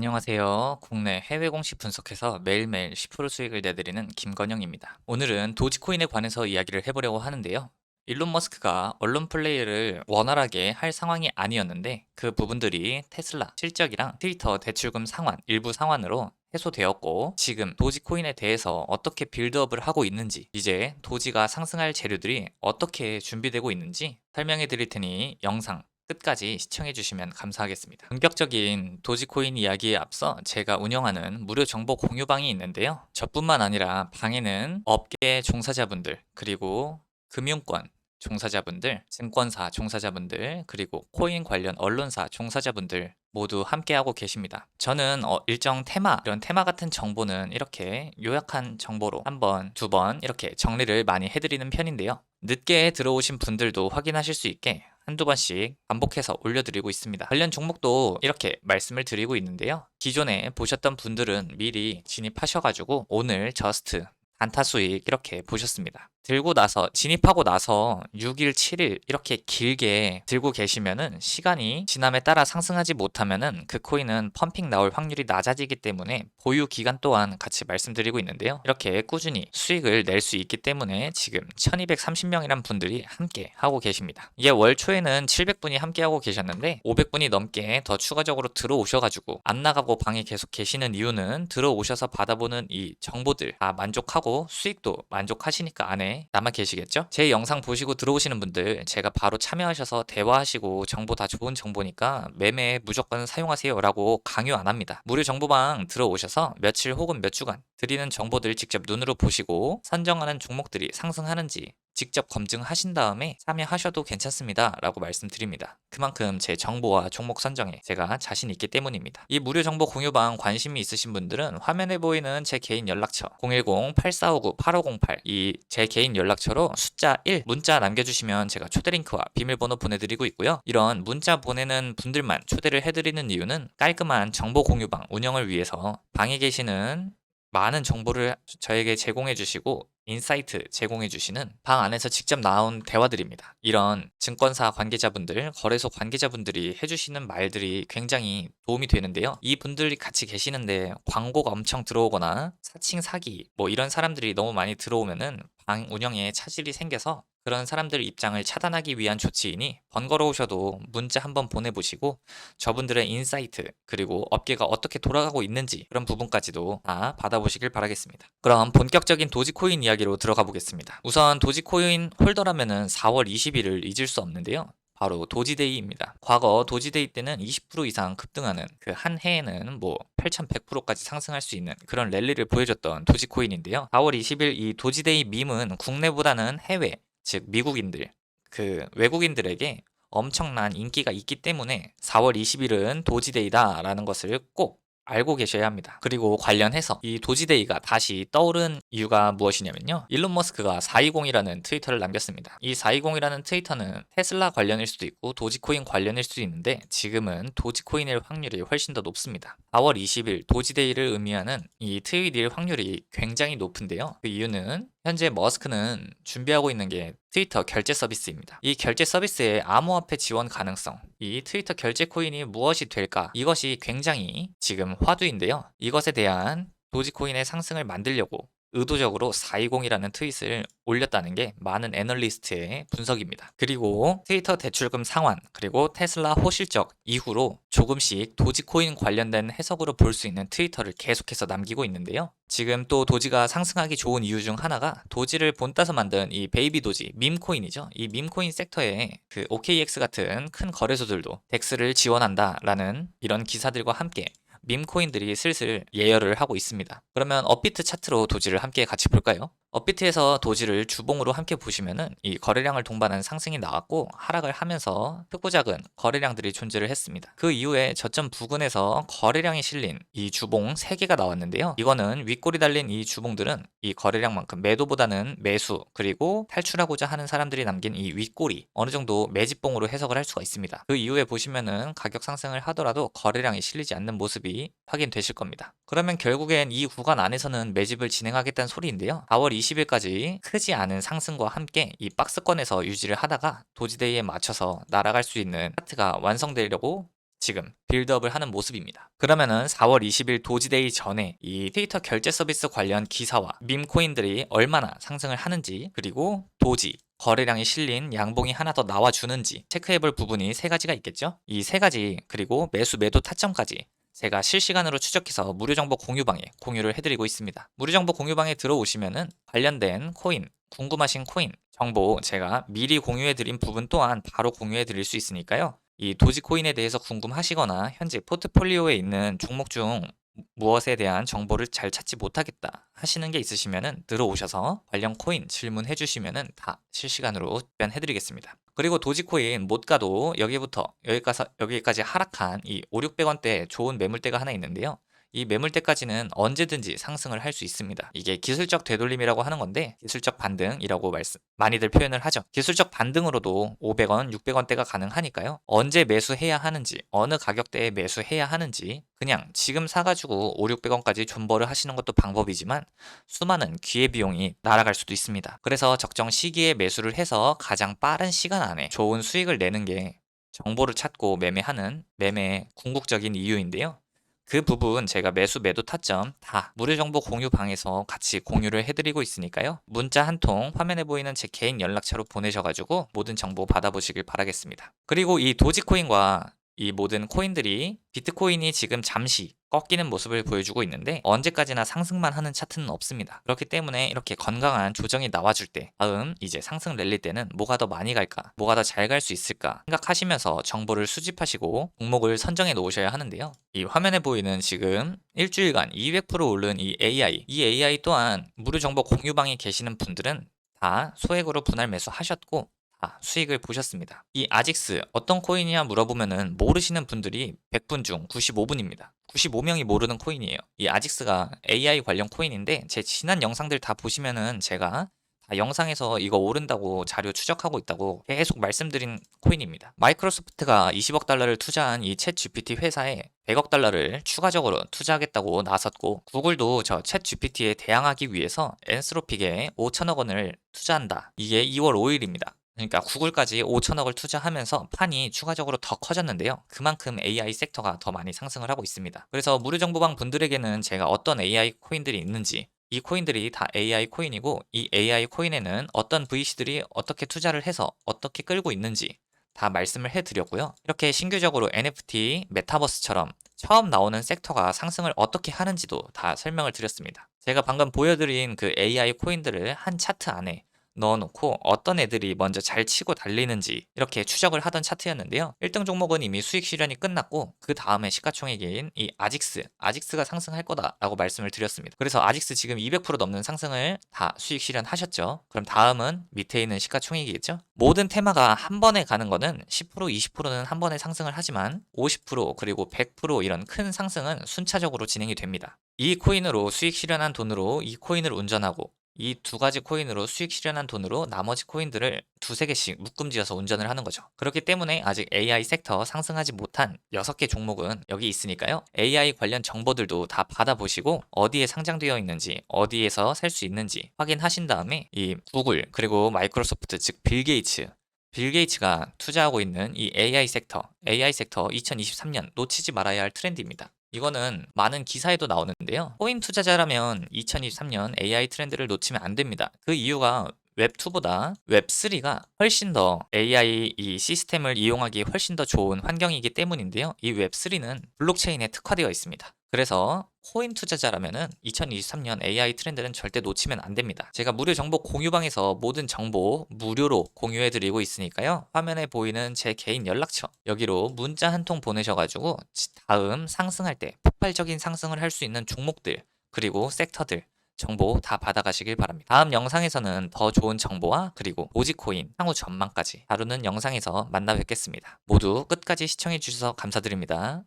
안녕하세요. 국내 해외 공시 분석해서 매일매일 10% 수익을 내드리는 김건영입니다. 오늘은 도지코인에 관해서 이야기를 해보려고 하는데요. 일론 머스크가 언론 플레이를 원활하게 할 상황이 아니었는데 그 부분들이 테슬라 실적이랑 트위터 대출금 상환 일부 상환으로 해소되었고 지금 도지코인에 대해서 어떻게 빌드업을 하고 있는지 이제 도지가 상승할 재료들이 어떻게 준비되고 있는지 설명해 드릴 테니 영상 끝까지 시청해 주시면 감사하겠습니다. 본격적인 도지코인 이야기에 앞서 제가 운영하는 무료 정보 공유방이 있는데요. 저뿐만 아니라 방에는 업계 종사자분들 그리고 금융권 종사자분들, 증권사 종사자분들, 그리고 코인 관련 언론사 종사자분들 모두 함께하고 계십니다. 저는 어, 일정 테마, 이런 테마 같은 정보는 이렇게 요약한 정보로 한 번, 두 번 이렇게 정리를 많이 해드리는 편인데요. 늦게 들어오신 분들도 확인하실 수 있게 한두 번씩 반복해서 올려드리고 있습니다. 관련 종목도 이렇게 말씀을 드리고 있는데요. 기존에 보셨던 분들은 미리 진입하셔가지고 오늘 저스트 단타 수익 이렇게 보셨습니다. 들고 나서 진입하고 나서 6일, 7일 이렇게 길게 들고 계시면은 시간이 지남에 따라 상승하지 못하면은 그 코인은 펌핑 나올 확률이 낮아지기 때문에 보유 기간 또한 같이 말씀드리고 있는데요. 이렇게 꾸준히 수익을 낼 수 있기 때문에 지금 1230명이란 분들이 함께 하고 계십니다. 이게 월 초에는 700분이 함께 하고 계셨는데 500분이 넘게 더 추가적으로 들어오셔 가지고 안 나가고 방에 계속 계시는 이유는 들어오셔서 받아보는 이 정보들 다 만족하고 수익도 만족하시니까 안에 남아 계시겠죠? 제 영상 보시고 들어오시는 분들 제가 바로 참여하셔서 대화하시고 정보 다 좋은 정보니까 매매 무조건 사용하세요 라고 강요 안 합니다. 무료 정보방 들어오셔서 며칠 혹은 몇 주간 드리는 정보들 직접 눈으로 보시고 선정하는 종목들이 상승하는지 직접 검증하신 다음에 참여하셔도 괜찮습니다. 라고 말씀드립니다. 그만큼 제 정보와 종목 선정에 제가 자신 있기 때문입니다. 이 무료 정보 공유방 관심이 있으신 분들은 화면에 보이는 제 개인 연락처 010-8459-8508 이 제 개인 연락처로 숫자 1 문자 남겨주시면 제가 초대 링크와 비밀번호 보내드리고 있고요. 이런 문자 보내는 분들만 초대를 해드리는 이유는 깔끔한 정보 공유방 운영을 위해서 방에 계시는 많은 정보를 저에게 제공해 주시고 인사이트 제공해 주시는 방 안에서 직접 나온 대화들입니다. 이런 증권사 관계자분들, 거래소 관계자분들이 해주시는 말들이 굉장히 도움이 되는데요. 이 분들이 같이 계시는데 광고가 엄청 들어오거나 사칭 사기 뭐 이런 사람들이 너무 많이 들어오면은 방 운영에 차질이 생겨서 그런 사람들 입장을 차단하기 위한 조치이니 번거로우셔도 문자 한번 보내보시고 저분들의 인사이트 그리고 업계가 어떻게 돌아가고 있는지 그런 부분까지도 다 받아보시길 바라겠습니다. 그럼 본격적인 도지코인 이야기로 들어가 보겠습니다. 우선 도지코인 홀더라면은 4월 20일을 잊을 수 없는데요. 바로 도지데이입니다. 과거 도지데이 때는 20% 이상 급등하는 그 한 해에는 뭐 8,100%까지 상승할 수 있는 그런 랠리를 보여줬던 도지코인인데요. 4월 20일 이 도지데이 밈은 국내보다는 해외 즉 미국인들 그 외국인들에게 엄청난 인기가 있기 때문에 4월 20일은 도지데이다라는 것을 꼭 알고 계셔야 합니다. 그리고 관련해서 이 도지데이가 다시 떠오른 이유가 무엇이냐면요. 일론 머스크가 420이라는 트위터를 남겼습니다. 이 420이라는 트위터는 테슬라 관련일 수도 있고 도지코인 관련일 수도 있는데 지금은 도지코인일 확률이 훨씬 더 높습니다. 4월 20일 도지데이를 의미하는 이 트윗일 확률이 굉장히 높은데요. 그 이유는 현재 머스크는 준비하고 있는 게 트위터 결제 서비스입니다. 이 결제 서비스의 암호화폐 지원 가능성, 이 트위터 결제 코인이 무엇이 될까? 이것이 굉장히 지금 화두인데요. 이것에 대한 도지코인의 상승을 만들려고 의도적으로 420이라는 트윗을 올렸다는 게 많은 애널리스트의 분석입니다. 그리고 트위터 대출금 상환, 그리고 테슬라 호실적 이후로 조금씩 도지코인 관련된 해석으로 볼 수 있는 트위터를 계속해서 남기고 있는데요. 지금 또 도지가 상승하기 좋은 이유 중 하나가 도지를 본따서 만든 이 베이비 도지, 밈코인이죠. 이 밈코인 섹터에 그 OKX 같은 큰 거래소들도 덱스를 지원한다라는 이런 기사들과 함께 밈코인들이 슬슬 예열을 하고 있습니다. 그러면 업비트 차트로 도지를 함께 같이 볼까요? 업비트에서 도지를 주봉으로 함께 보시면은 이 거래량을 동반한 상승이 나왔고 하락을 하면서 크고 작은 거래량들이 존재를 했습니다. 그 이후에 저점 부근에서 거래량이 실린 이 주봉 3개가 나왔는데요. 이거는 윗골이 달린 이 주봉들은 이 거래량만큼 매도보다는 매수 그리고 탈출하고자 하는 사람들이 남긴 이 윗골이 어느 정도 매집봉으로 해석을 할 수가 있습니다. 그 이후에 보시면은 가격 상승을 하더라도 거래량이 실리지 않는 모습이 확인되실 겁니다. 그러면 결국엔 이 구간 안에서는 매집을 진행하겠다는 소리인데요. 4월 20일까지 크지 않은 상승과 함께 이 박스권에서 유지를 하다가 도지데이에 맞춰서 날아갈 수 있는 차트가 완성되려고 지금 빌드업을 하는 모습입니다. 그러면은 4월 20일 도지데이 전에 이 트위터 결제 서비스 관련 기사와 밈 코인들이 얼마나 상승을 하는지 그리고 도지 거래량이 실린 양봉이 하나 더 나와주는지 체크해볼 부분이 세 가지가 있겠죠. 이 세 가지 그리고 매수 매도 타점까지 제가 실시간으로 추적해서 무료 정보 공유방에 공유를 해드리고 있습니다. 무료 정보 공유방에 들어오시면은 관련된 코인, 궁금하신 코인 정보 제가 미리 공유해드린 부분 또한 바로 공유해드릴 수 있으니까요. 이 도지코인에 대해서 궁금하시거나 현재 포트폴리오에 있는 종목 중 무엇에 대한 정보를 잘 찾지 못하겠다 하시는 게 있으시면은 들어오셔서 관련 코인 질문해 주시면은 다 실시간으로 답변해 드리겠습니다. 그리고 도지코인 못 가도 여기부터 여기까지 하락한 이 5, 600원대 좋은 매물대가 하나 있는데요. 이 매물대까지는 언제든지 상승을 할 수 있습니다. 이게 기술적 되돌림이라고 하는 건데 기술적 반등이라고 말씀 많이들 표현을 하죠. 기술적 반등으로도 500원, 600원대가 가능하니까요. 언제 매수해야 하는지, 어느 가격대에 매수해야 하는지 그냥 지금 사가지고 5, 600원까지 존버를 하시는 것도 방법이지만 수많은 기회비용이 날아갈 수도 있습니다. 그래서 적정 시기에 매수를 해서 가장 빠른 시간 안에 좋은 수익을 내는 게 정보를 찾고 매매하는 매매의 궁극적인 이유인데요. 그 부분 제가 매수 매도 타점 다 무료 정보 공유 방에서 같이 공유를 해드리고 있으니까요. 문자 한 통 화면에 보이는 제 개인 연락처로 보내셔가지고 모든 정보 받아보시길 바라겠습니다. 그리고 이 도지코인과 이 모든 코인들이 비트코인이 지금 잠시 꺾이는 모습을 보여주고 있는데 언제까지나 상승만 하는 차트는 없습니다. 그렇기 때문에 이렇게 건강한 조정이 나와줄 때 다음 이제 상승 랠리 때는 뭐가 더 많이 갈까 뭐가 더 잘 갈 수 있을까 생각하시면서 정보를 수집하시고 종목을 선정해 놓으셔야 하는데요. 이 화면에 보이는 지금 일주일간 200% 오른 이 AI 이 AI 또한 무료 정보 공유방에 계시는 분들은 다 소액으로 분할 매수하셨고 아, 수익을 보셨습니다. 이 아직스 어떤 코인이냐 물어보면은 모르시는 분들이 100분 중 95분입니다. 95명이 모르는 코인이에요. 이 아직스가 AI 관련 코인인데 제 지난 영상들 다 보시면은 제가 다 영상에서 이거 오른다고 자료 추적하고 있다고 계속 말씀드린 코인입니다. 마이크로소프트가 20억 달러를 투자한 이 챗 GPT 회사에 100억 달러를 추가적으로 투자하겠다고 나섰고 구글도 저 챗 GPT에 대항하기 위해서 엔스로픽에 5천억 원을 투자한다. 이게 2월 5일입니다. 그러니까 구글까지 5천억을 투자하면서 판이 추가적으로 더 커졌는데요. 그만큼 AI 섹터가 더 많이 상승을 하고 있습니다. 그래서 무료 정보방 분들에게는 제가 어떤 AI 코인들이 있는지 이 코인들이 다 AI 코인이고 이 AI 코인에는 어떤 VC들이 어떻게 투자를 해서 어떻게 끌고 있는지 다 말씀을 해드렸고요. 이렇게 신규적으로 NFT, 메타버스처럼 처음 나오는 섹터가 상승을 어떻게 하는지도 다 설명을 드렸습니다. 제가 방금 보여드린 그 AI 코인들을 한 차트 안에 넣어놓고 어떤 애들이 먼저 잘 치고 달리는지 이렇게 추적을 하던 차트였는데요. 1등 종목은 이미 수익 실현이 끝났고 그 다음에 시가총액인 이 아직스, 아직스가 상승할 거다라고 말씀을 드렸습니다. 그래서 아직스 지금 200% 넘는 상승을 다 수익 실현하셨죠. 그럼 다음은 밑에 있는 시가총액이겠죠. 모든 테마가 한 번에 가는 거는 10% 20%는 한 번에 상승을 하지만 50% 그리고 100% 이런 큰 상승은 순차적으로 진행이 됩니다. 이 코인으로 수익 실현한 돈으로 이 코인을 운전하고 이 두 가지 코인으로 수익 실현한 돈으로 나머지 코인들을 두세 개씩 묶음지어서 운전을 하는 거죠. 그렇기 때문에 아직 AI 섹터 상승하지 못한 6개 종목은 여기 있으니까요. AI 관련 정보들도 다 받아보시고 어디에 상장되어 있는지 어디에서 살 수 있는지 확인하신 다음에 이 구글 그리고 마이크로소프트 즉 빌 게이츠 빌 게이츠가 투자하고 있는 이 AI 섹터, AI 섹터 2023년 놓치지 말아야 할 트렌드입니다. 이거는 많은 기사에도 나오는데요. 코인 투자자라면 2023년 AI 트렌드를 놓치면 안 됩니다. 그 이유가 웹2보다 웹3가 훨씬 더 AI 이 시스템을 이용하기 훨씬 더 좋은 환경이기 때문인데요. 이 웹3는 블록체인에 특화되어 있습니다. 그래서 코인 투자자라면은 2023년 AI 트렌드는 절대 놓치면 안 됩니다. 제가 무료 정보 공유방에서 모든 정보 무료로 공유해 드리고 있으니까요. 화면에 보이는 제 개인 연락처 여기로 문자 한 통 보내셔가지고 다음 상승할 때 폭발적인 상승을 할 수 있는 종목들 그리고 섹터들 정보 다 받아가시길 바랍니다. 다음 영상에서는 더 좋은 정보와 그리고 오지코인 향후 전망까지 다루는 영상에서 만나 뵙겠습니다. 모두 끝까지 시청해 주셔서 감사드립니다.